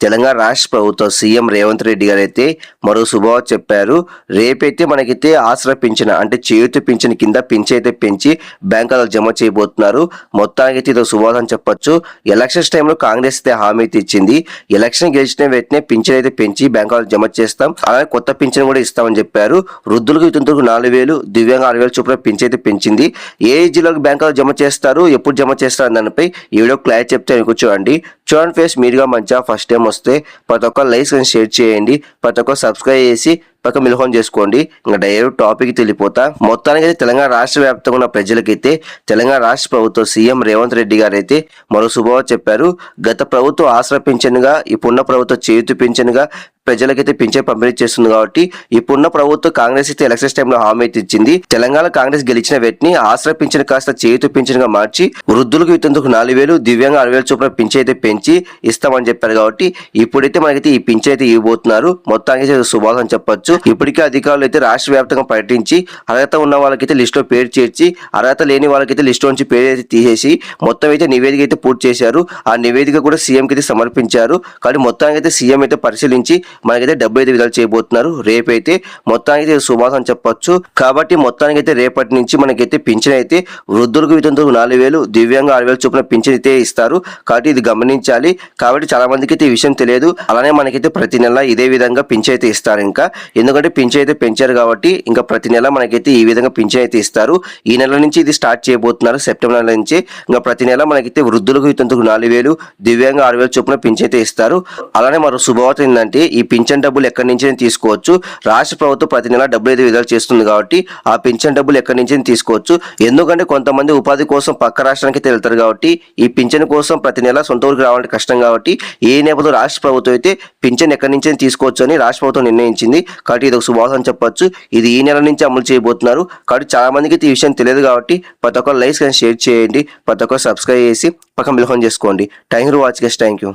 తెలంగాణ రాష్ట్ర ప్రభుత్వం సీఎం రేవంత్ రెడ్డి గారు అయితే మరో శుభవార్త చెప్పారు. రేపైతే మనకైతే ఆసరా పింఛన్ అంటే చేతి పింఛన్ కింద పింఛ అయితే పెంచి బ్యాంకులో జమ చేయబోతున్నారు. మొత్తానికి అయితే ఇది శుభవార్త అని చెప్పొచ్చు. ఎలక్షన్స్ టైంలో కాంగ్రెస్ అయితే హామీ అయితే ఇచ్చింది. ఎలక్షన్ గెలిచిన వెంటనే పింఛన్ అయితే పెంచి బ్యాంకులో జమ చేస్తాం. అలాగే కొత్త పింఛన్ కూడా ఇస్తామని చెప్పారు. వృద్ధులకు ఇతరులకు నాలుగు వేలు దివ్యాంగ ఆరు వేల చొప్పున పింఛ అయితే పెంచింది. ఏ జిల్లాకు బ్యాంకులో జమ చేస్తారు ఎప్పుడు జమ చేస్తారు దానిపై ఈ వీడియో క్లారిటీ చెప్తే మీకు చూడండి. చూడండి ఫేస్ మీరుగా మంచిగా ఫస్ట్ టైం వస్తే ప్రతి ఒక్క లైక్స్ షేర్ చేయండి. ప్రతి ఒక్క సబ్స్క్రైబ్ చేసి పక్క మిలహోన్ చేసుకోండి. ఇంకా డైరెక్ట్ టాపిక్ వెళ్ళిపోతా. మొత్తానికి అయితే తెలంగాణ రాష్ట్ర వ్యాప్తంగా ఉన్న ప్రజలకైతే తెలంగాణ రాష్ట్ర ప్రభుత్వం సీఎం రేవంత్ రెడ్డి గారు అయితే మరో శుభవార్త చెప్పారు. గత ప్రభుత్వం ఆసరా పింఛన్గా ఇప్పుడున్న ప్రభుత్వం చేతి పింఛన్గా ప్రజలకైతే పింఛన్ పంపిణీ చేస్తుంది కాబట్టి ఇప్పుడున్న ప్రభుత్వం కాంగ్రెస్ అయితే ఎలక్షన్స్ టైంలో హామీ అయితే ఇచ్చింది. తెలంగాణ కాంగ్రెస్ గెలిచిన వెంటనే ఆసరా పింఛన్ కాస్త చేతు పింఛన్గా మార్చి వృద్ధులకు ఇతందుకు నాలుగు వేలు దివ్యంగా ఆరు వేల చొప్పున పింఛన్ అయితే పెంచి ఇస్తామని చెప్పారు కాబట్టి ఇప్పుడైతే మనకైతే ఈ పింఛన్ అయితే ఇవ్వబోతున్నారు. మొత్తానికి అయితే చెప్పొచ్చు. ఇప్పటికే అధికారులు అయితే రాష్ట్ర వ్యాప్తంగా పర్యటించి అర్హత ఉన్న వాళ్ళకైతే లిస్టులో పేరు చేర్చి అర్హత లేని వాళ్ళకైతే లిస్టు నుంచి పేరు అయితే తీసేసి మొత్తం అయితే నివేదిక అయితే పూర్తి చేశారు. ఆ నివేదిక కూడా సీఎంకి అయితే సమర్పించారు. కానీ మొత్తానికి అయితే సీఎం అయితే పరిశీలించి మనకైతే డబ్బు అయితే విడుదల చేయబోతున్నారు. రేపైతే మొత్తానికి అయితే శుభాసం చెప్పొచ్చు. కాబట్టి మొత్తానికి అయితే రేపటి నుంచి మనకైతే పింఛన్ అయితే వృద్ధులకు వితంతులకు నాలుగు వేలు దివ్యాంగ ఆరు వేలు చొప్పున పింఛన్ అయితే ఇస్తారు. కాబట్టి ఇది గమనించాలి. కాబట్టి చాలా మందికి అయితే ఈ విషయం తెలియదు. అలానే మనకైతే ప్రతి నెల ఇదే విధంగా పింఛన్ అయితే ఇస్తారు ఇంకా. ఎందుకంటే పింఛన్ అయితే పెంచారు కాబట్టి ఇంకా ప్రతి నెల మనకైతే ఈ విధంగా పింఛన్ అయితే ఇస్తారు. ఈ నెల నుంచి ఇది స్టార్ట్ చేయబోతున్నారు. సెప్టెంబర్ నెల నుంచి ఇంకా ప్రతి నెల మనకైతే వృద్ధులకు వితంతుకు నాలుగు వేలు దివ్యాంగ ఆరు వేలు చొప్పున పింఛన్ అయితే ఇస్తారు. అలానే మరో శుభవార్త ఏంటంటే ఈ పింఛన్ డబ్బులు ఎక్కడి నుంచి తీసుకోవచ్చు. రాష్ట్ర ప్రభుత్వం ప్రతి నెల డబ్బులు అయితే విడుదల చేస్తుంది కాబట్టి ఆ పింఛన్ డబ్బులు ఎక్కడి నుంచి తీసుకోవచ్చు. ఎందుకంటే కొంతమంది ఉపాధి కోసం పక్క రాష్ట్రానికి అయితే వెళ్తారు కాబట్టి ఈ పింఛన్ కోసం ప్రతి నెల సొంత ఊరికి రావాలంటే కష్టం కాబట్టి ఏ నేపథ్యంలో రాష్ట్ర ప్రభుత్వం అయితే పింఛన్ ఎక్కడి నుంచి తీసుకోవచ్చు అని రాష్ట్ర ప్రభుత్వం నిర్ణయించింది. కాబట్టి ఇది ఒక శుభాసం చెప్పొచ్చు. ఇది ఈ నెల నుంచి అమలు చేయబోతున్నారు. కాబట్టి చాలా మందికి అయితే ఈ విషయం తెలియదు కాబట్టి ప్రతి ఒక్కరు లైక్స్ కానీ షేర్ చేయండి. ప్రతి ఒక్కరు సబ్స్క్రైబ్ చేసి పక్కన మిలహం చేసుకోండి. Thank you watch guest thank you